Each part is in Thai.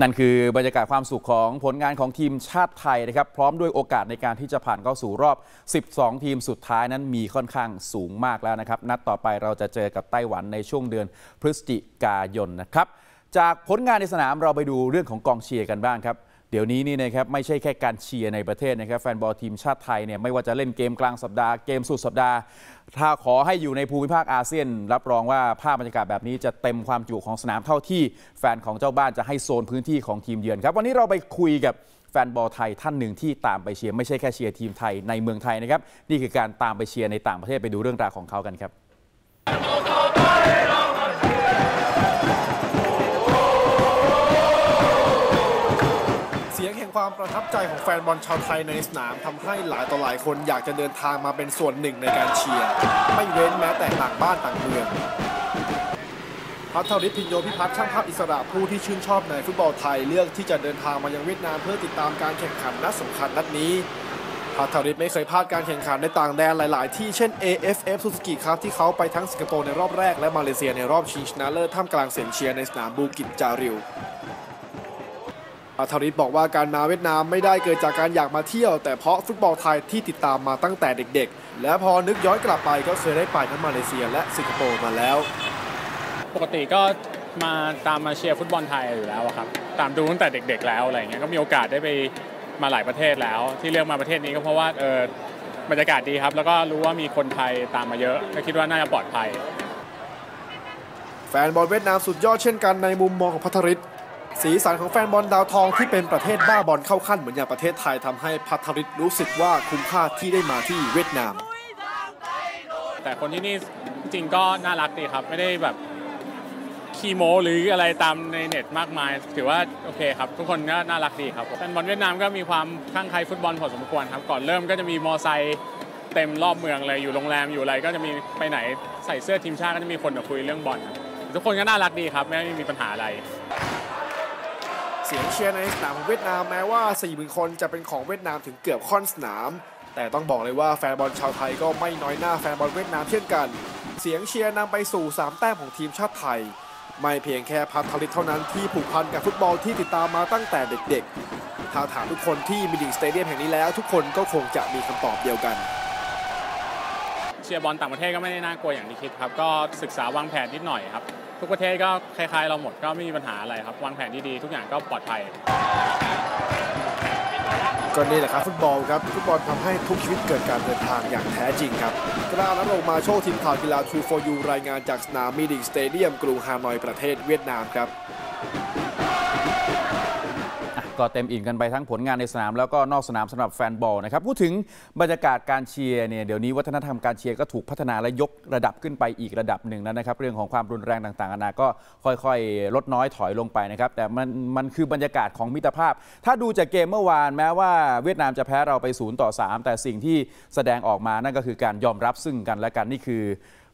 นั่นคือบรรยากาศความสุขของผลงานของทีมชาติไทยนะครับ พร้อมด้วยโอกาสในการที่จะผ่านเข้าสู่รอบ 12 ทีมสุดท้ายนั้นมีค่อนข้างสูงมากแล้วนะครับ นัดต่อไปเราจะเจอกับไต้หวันในช่วงเดือนพฤศจิกายนนะครับ จากผลงานในสนามเราไปดูเรื่องของกองเชียร์กันบ้างครับ เดี๋ยวนี้นี่นะครับไม่ใช่แค่การเชียร์ในประเทศนะครับแฟนบอลทีมชาติไทยเนี่ยไม่ว่าจะเล่นเกมกลางสัปดาห์เกมสุดสัปดาห์ ถ้าขอให้อยู่ในภูมิภาคอาเซียน รับรองว่าภาพบรรยากาศแบบนี้จะเต็มความจุของสนามเท่าที่แฟนของเจ้าบ้านจะให้โซนพื้นที่ของทีมเยือนครับวันนี้เราไปคุยกับแฟนบอลไทยท่านหนึ่งที่ตามไปเชียร์ไม่ใช่แค่เชียร์ทีมไทยในเมืองไทยนะครับนี่คือการตามไปเชียร์ในต่างประเทศไปดูเรื่องราวของเขากันครับ ความประทับใจของแฟนบอลชาวไทยในสนามทำให้หลายต่อหลายคนอยากจะเดินทางมาเป็นส่วนหนึ่งในการเชียร์ ไม่เว้นแม้แต่ต่างบ้านต่างเมืองพัทริศพิญโยพิพัฒน์ช่างภาพอิสระผู้ที่ชื่นชอบในฟุตบอลไทยเลือกที่จะเดินทางมายังเวียดนามเพื่อติดตามการแข่งขันนัดสำคัญนัดนี้พัทริศไม่เคยพลาดการแข่งขันในต่างแดนหลาย ๆ ที่เช่น AFF Suzuki ครับที่เขาไปทั้งสิงคโปร์ในรอบแรกและมาเลเซียในรอบชิงชนะเลิศท่ามกลางเสียงเชียร์ในสนามบูกิจจาริว อาทาริศบอกว่าการมาเวียดนามไม่ได้เกิดจากการอยากมาเที่ยว แต่เพราะฟุตบอลไทยที่ติดตามมาตั้งแต่เด็กๆ และพอนึกย้อนกลับไปก็เคยได้ไปทั้งมาเลเซียและสิงคโปร์มาแล้ว ปกติก็มาตามมาเชียร์ฟุตบอลไทยอยู่แล้วอะครับ ตามดูตั้งแต่เด็ก ๆ แล้วอะไรเงี้ยก็มีโอกาสได้ไปมาหลายประเทศแล้ว ที่เลือกมาประเทศนี้ก็เพราะว่าเออบรรยากาศดีครับ แล้วก็รู้ว่ามีคนไทยตามมาเยอะก็คิดว่าน่าจะปลอดภัย แฟนบอลเวียดนามสุดยอดเช่นกันในมุมมองของพัทริศ สีสันของแฟนบอลดาวทองที่เป็นประเทศบ้าบอลเข้าขั้นเหมือนอย่างประเทศไทยทำให้พัทริศรู้สึกว่าคุ้มค่าที่ได้มาที่เวียดนาม แต่คนที่นี่จริงก็น่ารักดีครับ ไม่ได้แบบขี้โม หรืออะไรตามในเน็ตมากมาย ถือว่าโอเคครับ ทุกคนก็น่ารักดีครับแฟนบอลเวียดนามก็มีความข้างใครฟุตบอลพอสมควรครับ ก่อนเริ่มก็จะมีมอไซค์เต็มรอบเมืองเลยอยู่โรงแรมอยู่อะไรก็จะมีไปไหนใส่เสื้อทีมชาติก็จะมีคนมาคุยเรื่องบอลทุกคนก็น่ารักดีครับไม่มีปัญหาอะไร สียงเชียร์ในสนามของเวียดนามแม้ว่า40,000คนจะเป็นของเวียดนามถึงเกือบค่อนสนาม แต่ต้องบอกเลยว่าแฟนบอลชาวไทยก็ไม่น้อยหน้าแฟนบอลเวียดนามเช่นกัน เสียงเชียร์นำไปสู่ 3 แต้มของทีมชาติไทย ไม่เพียงแค่พัฒทลิตเท่านั้นที่ผูกพันกับฟุตบอลที่ติดตามมาตั้งแต่เด็กๆ ถ้าถามทุกคนที่มิลิงสเตเดียมแห่งนี้แล้ว ทุกคนก็คงจะมีคำตอบเดียวกันเชียร์บอลต่างประเทศก็ไม่ได้น่ากลัวอย่างที่คิดครับ ก็ศึกษาวางแผนนิดหน่อยครับ ทุกประเทศก็คล้ายๆ เราหมดก็ไม่มีปัญหาอะไรครับวางแผนดีๆทุกอย่างก็ปลอดภัย ก็นี่แหละครับฟุตบอลครับฟุตบอลทำให้ทุกชีวิตเกิดการเดินทางอย่างแท้จริงครับกล้านัทรงมาโชว์ทีมข่าวกีฬา True for You รายงานจากสนามมิลิงสเตเดียมกรุงฮานอยประเทศเวียดนามครับ ก็เต็มอิ่มกันไปทั้งผลงานในสนามแล้วก็นอกสนามสำหรับแฟนบอลนะครับพูดถึงบรรยากาศการเชียร์เนี่ยเดี๋ยวนี้วัฒนธรรมการเชียร์ก็ถูกพัฒนาและยกระดับขึ้นไปอีกระดับหนึ่งแล้วนะครับ เรื่องของความรุนแรงต่างๆนานาก็ค่อยๆ ลดน้อยถอยลงไปนะครับแต่มันมันคือบรรยากาศของมิตรภาพ ถ้าดูจากเกมเมื่อวานแม้ว่าเวียดนามจะแพ้เราไป0ต่อ3แต่สิ่งที่แสดงออกมานั่นก็คือการยอมรับซึ่งกันและกันนี่คือ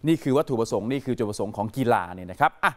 นี่คือวัตถุประสงค์นี่คือจุดประสงค์ของกีฬาเนี่ยนะครับอะ